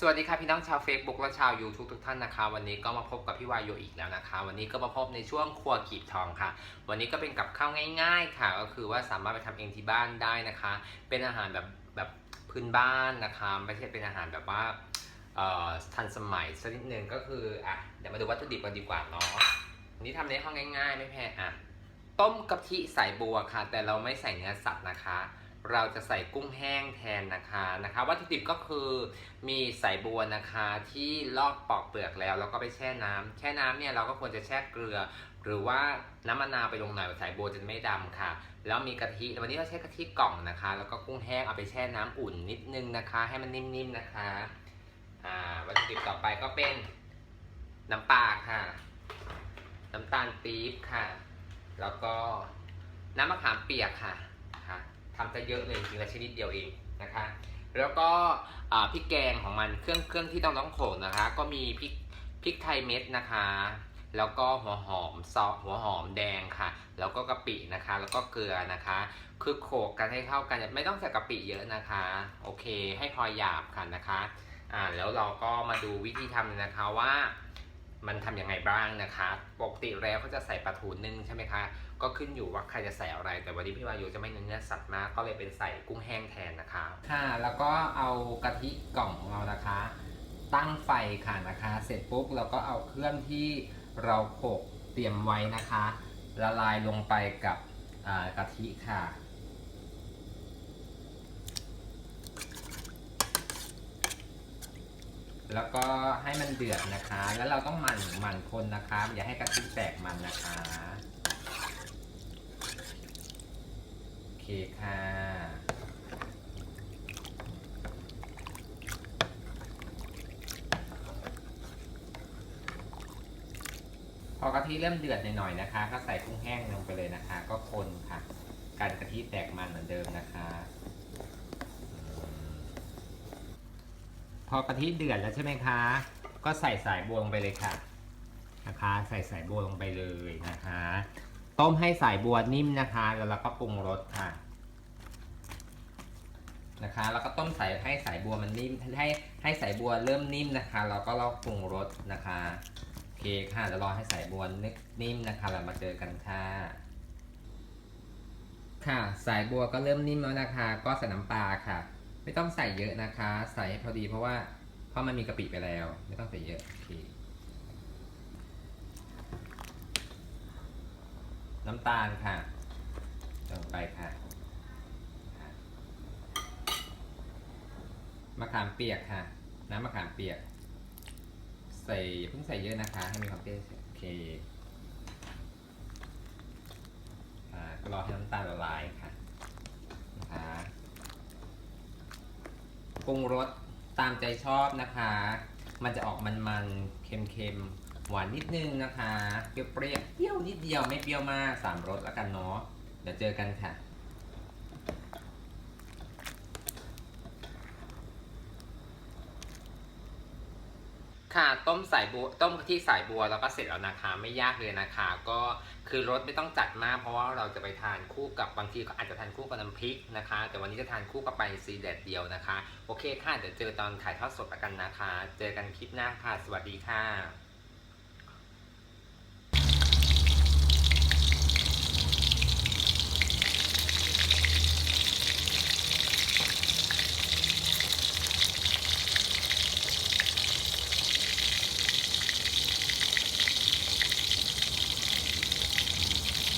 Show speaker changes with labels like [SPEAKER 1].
[SPEAKER 1] สวัสดีค่ะพี่น้องชาว Facebook และชาว YouTube ทุกท่านนะคะ วันนี้ก็มาพบกับพี่วายโยอีกแล้วนะคะ วันนี้ก็มาพบในช่วงครัวกีบทองค่ะ วันนี้ก็เป็นกับข้าวง่าย ๆ ค่ะ ก็คือว่าสามารถไปทำเองที่บ้านได้นะคะ เป็นอาหารแบบแบบพื้นบ้านนะคะไม่ใช่เป็นอาหารแบบว่าอ่อทันสมัยสักนิดนึงก็คืออะเดี๋ยวมาดูวัตถุดิบกันดีกว่าเนาะนนี้ทำในห้องง่าย ๆ ไม่แพงอะต้มกะทิใส่บัวค่ะ แต่เราไม่ใส่เนื้อสัตว์นะคะ เราจะใส่กุ้งแห้งแทนนะคะนะคะวัตถุดิบก็คือมีสายบัวนะคะที่ลอกปอกเปลือกแล้วแล้วก็ไปแช่น้ำแช่น้ำเนี่ยเราก็ควรจะแช่เกลือ หรือว่าน้ำมะนาวไปลงหน่อยสายบัวจะไม่ดำค่ะ แล้วมีกะทิวันนี้เราใช้กะทิกล่องนะคะ แล้วก็กุ้งแห้งเอาไปแช่น้ำอุ่นนิดนึงนะคะ ให้มันนิ่มๆนะคะอ่าวัตถุดิบต่อไปก็เป็นน้ำปลาค่ะ น้ำตาลปี๊บค่ะ แล้วก็น้ำมะขามเปียกค่ะค่ะ ทำจะเยอะเลยจริงๆล้วชนิดเดียวเองนะคะ แล้วก็พริกแกงของมันเครื่องเครื่องที่ต้องต้องโขลกนะคะ ก็มีพริกพริกไทยเม็ดนะคะ แล้วก็หัวหอมซอสหัวหอมแดงค่ะ แล้วก็กะปินะคะ แล้วก็เกลือนะคะ คือโขลกกันให้เข้ากันไม่ต้องใส่กะปิเยอะนะคะ โอเค ให้พอหยาบค่ะนะคะอ่าแล้วเราก็มาดูวิธีทำนะคะว่า มันทำยังไงบ้างนะคะ ปกติแล้วเขาจะใส่ปลาทูนึ่งใช่ไหมคะ ก็ขึ้นอยู่ว่าใครจะใส่อะไร แต่วันนี้พี่วายุจะไม่เน้นเนื้อสัตว์มาก ก็เลยเป็นใส่กุ้งแห้งแทนนะคะ ค่ะ แล้วก็เอากะทิกล่องของเรานะคะ ตั้งไฟค่ะนะคะ เสร็จปุ๊บเราก็เอาเครื่องที่เราโขลกเตรียมไว้นะคะ ละลายลงไปกับกะทิค่ะ แล้วก็ให้มันเดือดนะคะ แล้วเราต้องหมั่นหมั่นคนนะคะ อย่าให้กะทิแตกมันนะคะ โอเคค่ะ พอกะทิเริ่มเดือดหน่อยๆนะคะ ก็ใส่กุ้งแห้งลงไปเลยนะคะ ก็คนค่ะกันกะทิแตกมันเหมือนเดิมนะคะอืม พอกะทิเดือดแล้วใช่ไหมคะ ก็ใส่สายบัวลงไปเลยค่ะ นะคะ ใส่สายบัวลงไปเลยนะคะ ต้มให้สายบัวนิ่มนะคะ แล้วเราก็ปรุงรสค่ะ นะคะ แล้วก็ต้มใส่ให้สายบัวมันนิ่ม ให้ให้สายบัวเริ่มนิ่มนะคะ เราก็ลอกปรุงรสนะคะโอเคค่ะเดี๋ยวรอให้สายบัวนึกนิ่มนะคะ เรามาเจอกันค่ะค่ะสายบัวก็เริ่มนิ่มแล้วนะคะ ก็ใส่น้ำปลา ไม่ต้องใส่เยอะนะคะ ใส่ให้พอดีเพราะว่าเพราะมันมีกะปิไปแล้ว ไม่ต้องใส่เยอะโอเคน้ำตาลค่ะลงไปค่ะมะขามเปียกค่ะ น้ำมะขามเปียก ใส่เพิ่งใส่เยอะนะคะ ให้มีความเปรี้ยวโอเคอ่าก็รอให้น้ำตาลละลายค่ะ ปรุงรสตามใจชอบนะคะ มันจะออกมันๆ เค็มๆ หวานนิดนึงนะคะ เปรี้ยวๆเปรี้ยวนิดเดียวไม่เปรี้ยวมากสามรสแล้วกันเนาะ เดี๋ยวเจอกันค่ะ ค่ะต้มสายบัวต้มที่สายบัวแล้วก็เสร็จแล้วนะคะไม่ยากเลยนะคะ ก็คือรสไม่ต้องจัดมากเพราะว่าเราจะไปทานคู่กับบางทีก็อาจจะทานคู่กับน้ำพริกนะคะ แต่วันนี้จะทานคู่กับไปซีแดดเดียวนะคะ โอเคค่ะเดี๋ยวเจอตอนถ่ายทอดสดกันนะคะ เจอกันคลิปหน้าค่ะ สวัสดีค่ะ